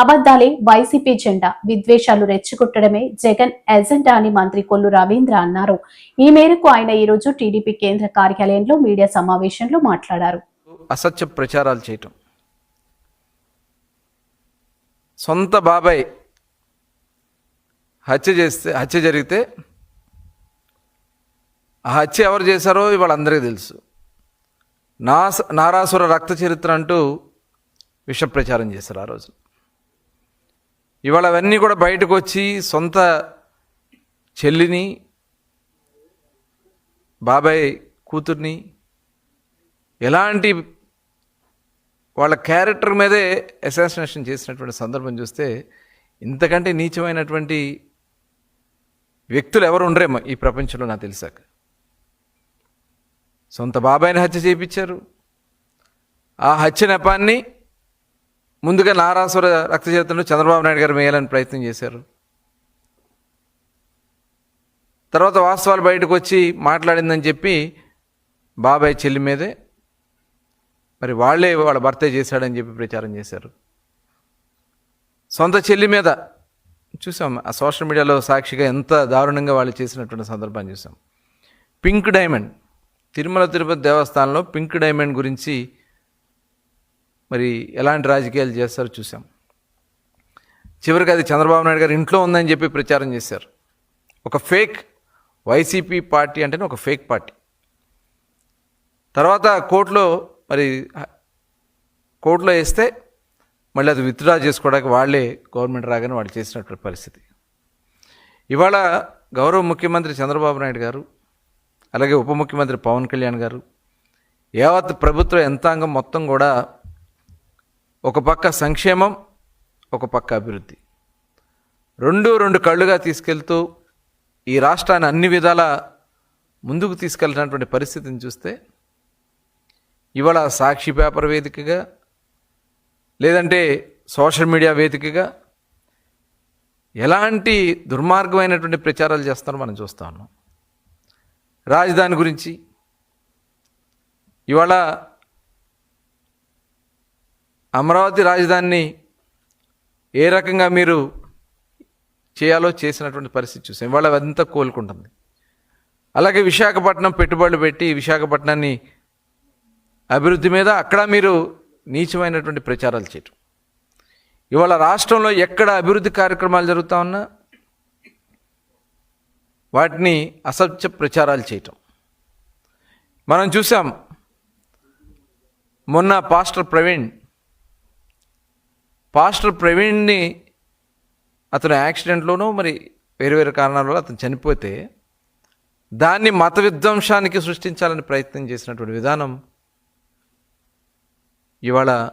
అబద్దాలే YCP జెండా విద్వేషాలు రెచ్చగొట్టడమే Jagan agenda అని మంత్రి కొల్లు రవీంద్ర అన్నారు. ఈ మేరకు ఆయన ఈ రోజు టీడీపీ కేంద్ర కార్యాలయంలో మీడియా సమావేశంలో మాట్లాడారు. అసత్య ప్రచారాలు చేయటం. సొంత బాబాయ్ హత్య చేస్తే హత్య జరిగితే ఆ హత్య ఎవరు చేశారో వాళ్ళందరికీ తెలుసు. నా నారాసుర రక్త చరిత్ర అంటూ విష ప్రచారం చేశారు ఆ రోజు. ఇవాళ అవన్నీ కూడా బయటకు వచ్చి సొంత చెల్లిని బాబాయ్ కూతుర్ని ఎలాంటి వాళ్ళ క్యారెక్టర్ మీదే అసాసినేషన్ చేసినటువంటి సందర్భం చూస్తే ఇంతకంటే నీచమైనటువంటి వ్యక్తులు ఎవరు ఉండరేమో ఈ ప్రపంచంలో నాకు తెలిసాక. సొంత బాబాయిని హత్య చేయించారు. ఆ హత్య నెపాన్ని ముందుగా నారాసుర రక్త చరిత్రను చంద్రబాబు నాయుడు గారు వేయాలని ప్రయత్నం చేశారు. తర్వాత వాస్తవాలు బయటకు వచ్చి మాట్లాడిందని చెప్పి బాబాయ్ చెల్లి మీదే మరి వాళ్ళే వాళ్ళ భర్తే చేశాడని చెప్పి ప్రచారం చేశారు. సొంత చెల్లి మీద చూసాం ఆ సోషల్ మీడియాలో సాక్షిగా ఎంత దారుణంగా వాళ్ళు చేసినటువంటి సందర్భాన్ని చూసాం. పింక్ డైమండ్ తిరుమల తిరుపతి దేవస్థానంలో పింక్ డైమండ్ గురించి మరి ఎలాంటి రాజకీయాలు చేస్తారో చూసాం చివరికి అది చంద్రబాబు నాయుడు గారు ఇంట్లో ఉందని చెప్పి ప్రచారం చేశారు. ఒక ఫేక్ వైసీపీ పార్టీ అంటేనే ఒక ఫేక్ పార్టీ. తర్వాత కోర్టులో మరి కోర్టులో వేస్తే మళ్ళీ అది విత్డ్రా చేసుకోవడానికి వాళ్ళే గవర్నమెంట్ రాగానే వాళ్ళు చేసినటువంటి పరిస్థితి. ఇవాళ గౌరవ ముఖ్యమంత్రి చంద్రబాబు నాయుడు గారు అలాగే ఉప ముఖ్యమంత్రి పవన్ కళ్యాణ్ గారు యావత్ ప్రభుత్వ యంత్రాంగం మొత్తం కూడా ఒక పక్క సంక్షేమం ఒక పక్క అభివృద్ధి. రెండు రెండు కళ్ళుగా తీసుకెళ్తూ ఈ రాష్ట్రాన్ని అన్ని విధాల ముందుకు తీసుకెళ్ళినటువంటి పరిస్థితిని చూస్తే ఇవాళ సాక్షి పేపర్ వేదికగా లేదంటే సోషల్ మీడియా వేదికగా ఎలాంటి దుర్మార్గమైనటువంటి ప్రచారాలు చేస్తారో మనం చూస్తా ఉన్నాం. రాజధాని గురించి ఇవాళ అమరావతి రాజధానిని ఏ రకంగా మీరు చేయాలో చేసినటువంటి పరిస్థితి చూసాం. ఇవాళ అదంతా కోలుకుంటుంది. అలాగే విశాఖపట్నం పెట్టుబడులు పెట్టి విశాఖపట్నాన్ని అభివృద్ధి మీద అక్కడ మీరు నీచమైనటువంటి ప్రచారాలు చేయటం. ఇవాళ రాష్ట్రంలో ఎక్కడ అభివృద్ధి కార్యక్రమాలు జరుగుతా ఉన్నా వాటిని అసత్య ప్రచారాలు చేయటం. మనం చూసాం మొన్న పాస్టర్ ప్రవీణ్ పాస్టర్ ప్రవీణ్ని అతను యాక్సిడెంట్లోనూ మరి వేరు వేరు కారణాల వల్ల అతను చనిపోతే దాన్ని మత విధ్వంసానికి సృష్టించాలని ప్రయత్నం చేసినటువంటి విధానం ఇవాళ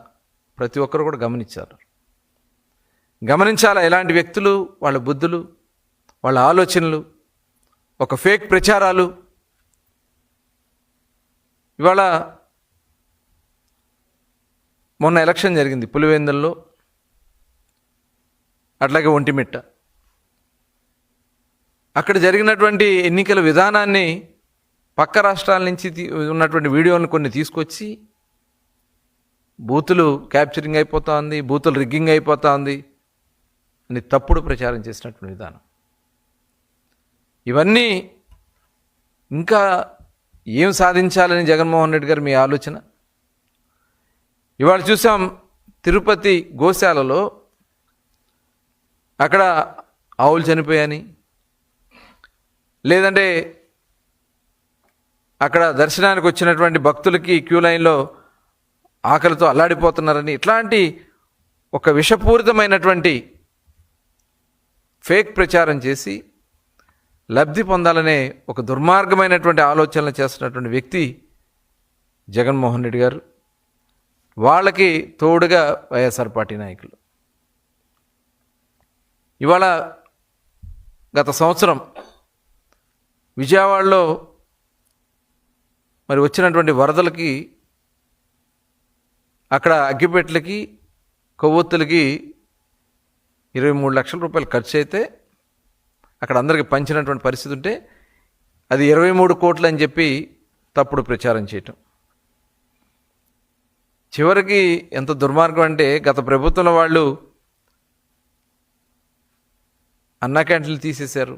ప్రతి ఒక్కరు కూడా గమనించారు. గమనించాలా? ఎలాంటి వ్యక్తులు? వాళ్ళ బుద్ధులు? వాళ్ళ ఆలోచనలు? ఒక ఫేక్ ప్రచారాలు? ఇవాళ మొన్న ఎలక్షన్ జరిగింది పులివెందుల్లో. అట్లాగే ఒంటిమిట్ట అక్కడ జరిగినటువంటి ఎన్నికల విధానాన్ని పక్క రాష్ట్రాల నుంచి ఉన్నటువంటి వీడియోలను కొన్ని తీసుకొచ్చి బూతులు క్యాప్చరింగ్ అయిపోతా ఉంది బూతులు రిగ్గింగ్ అయిపోతా ఉంది అని తప్పుడు ప్రచారం చేసినటువంటి విధానం. ఇవన్నీ ఇంకా ఏం సాధించాలని జగన్మోహన్ రెడ్డి గారు మీ ఆలోచన? ఇవాళ చూసాం తిరుపతి గోశాలలో అక్కడ ఆవులు చనిపోయాయని. లేదంటే అక్కడ దర్శనానికి వచ్చినటువంటి భక్తులకి క్యూ లైన్లో ఆకలితో అల్లాడిపోతున్నారని. ఇట్లాంటి ఒక విషపూరితమైనటువంటి ఫేక్ ప్రచారం చేసి లబ్ధి పొందాలనే ఒక దుర్మార్గమైనటువంటి ఆలోచనలు చేస్తున్నటువంటి వ్యక్తి జగన్మోహన్ రెడ్డి గారు. వాళ్ళకి తోడుగా వైఎస్ఆర్ పార్టీ నాయకులు. ఇవాళ గత సంవత్సరం విజయవాడలో మరి వచ్చినటువంటి వరదలకి అక్కడ అగ్గిపెట్లకి కొవ్వొత్తులకి ఇరవై మూడు లక్షల రూపాయలు ఖర్చు అయితే అక్కడ అందరికి పంచినటువంటి పరిస్థితి ఉంటే అది ఇరవై మూడు కోట్లు అని చెప్పి తప్పుడు ప్రచారం చేయటం. చివరికి ఎంత దుర్మార్గం అంటే గత ప్రభుత్వంలో వాళ్ళు అన్నా క్యాంటీన్లు తీసేశారు.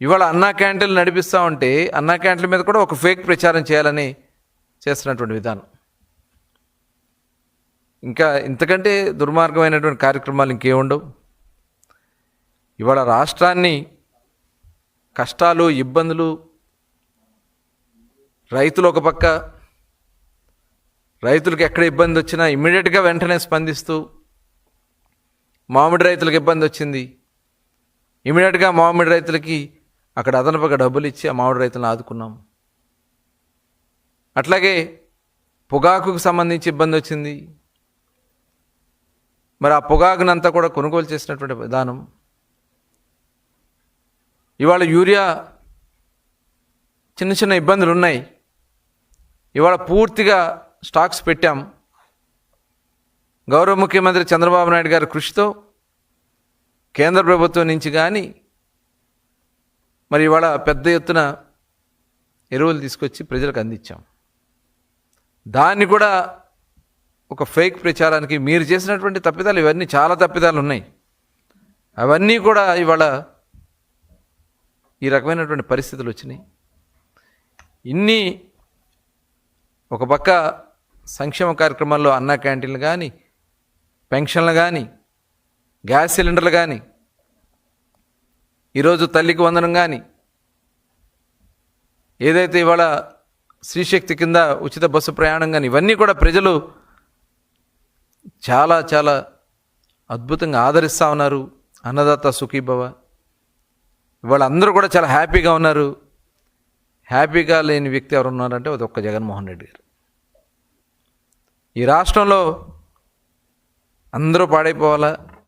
ఇవాళ అన్నా క్యాంటీన్లు నడిపిస్తూ ఉంటే అన్నా క్యాంటీన్ల మీద కూడా ఒక ఫేక్ ప్రచారం చేయాలని చేస్తున్నటువంటి విధానం. ఇంకా ఇంతకంటే దుర్మార్గమైనటువంటి కార్యక్రమాలు ఇంకేముండవు. ఇవాళ రాష్ట్రాన్ని కష్టాలు ఇబ్బందులు రైతులు ఒక పక్క రైతులకు ఎక్కడ ఇబ్బంది వచ్చినా ఇమ్మీడియట్గా వెంటనే స్పందిస్తూ మామిడి రైతులకు ఇబ్బంది వచ్చింది. ఇమీడియట్గా మామిడి రైతులకి అక్కడ అదనపుగా డబ్బులు ఇచ్చి ఆ మామిడి రైతులను ఆదుకున్నాం అట్లాగే పొగాకుకు సంబంధించి ఇబ్బంది వచ్చింది. మరి ఆ పొగాకునంతా కూడా కొనుగోలు చేసినటువంటి విధానం. ఇవాళ యూరియా చిన్న చిన్న ఇబ్బందులు ఉన్నాయి. ఇవాళ పూర్తిగా స్టాక్స్ పెట్టాం. గౌరవ ముఖ్యమంత్రి చంద్రబాబు నాయుడు గారి కృషితో కేంద్ర ప్రభుత్వం నుంచి కానీ మరి ఇవాళ పెద్ద ఎత్తున ఎరువులు తీసుకొచ్చి ప్రజలకు అందించాం. దాన్ని కూడా ఒక ఫేక్ ప్రచారానికి మీరు చేసినటువంటి తప్పిదాలు ఇవన్నీ చాలా తప్పిదాలు ఉన్నాయి. అవన్నీ కూడా ఇవాళ ఈ రకమైనటువంటి పరిస్థితులు వచ్చినాయి. ఇన్ని ఒక పక్క సంక్షేమ కార్యక్రమాల్లో అన్నా క్యాంటీన్లు కానీ పెన్షన్లు కానీ గ్యాస్ సిలిండర్లు కానీ ఈరోజు తల్లికి వందనం కానీ ఏదైతే ఇవాళ శ్రీశక్తి కింద ఉచిత బస్సు ప్రయాణం కానీ ఇవన్నీ కూడా ప్రజలు చాలా చాలా అద్భుతంగా ఆదరిస్తూ ఉన్నారు. అన్నదాత సుఖీభవ. ఇవాళ అందరూ కూడా చాలా హ్యాపీగా ఉన్నారు. హ్యాపీగా లేని వ్యక్తి ఎవరు ఉన్నారంటే అది ఒక్క జగన్మోహన్ రెడ్డి గారు. ఈ రాష్ట్రంలో అందరూ పాడైపోవాలా?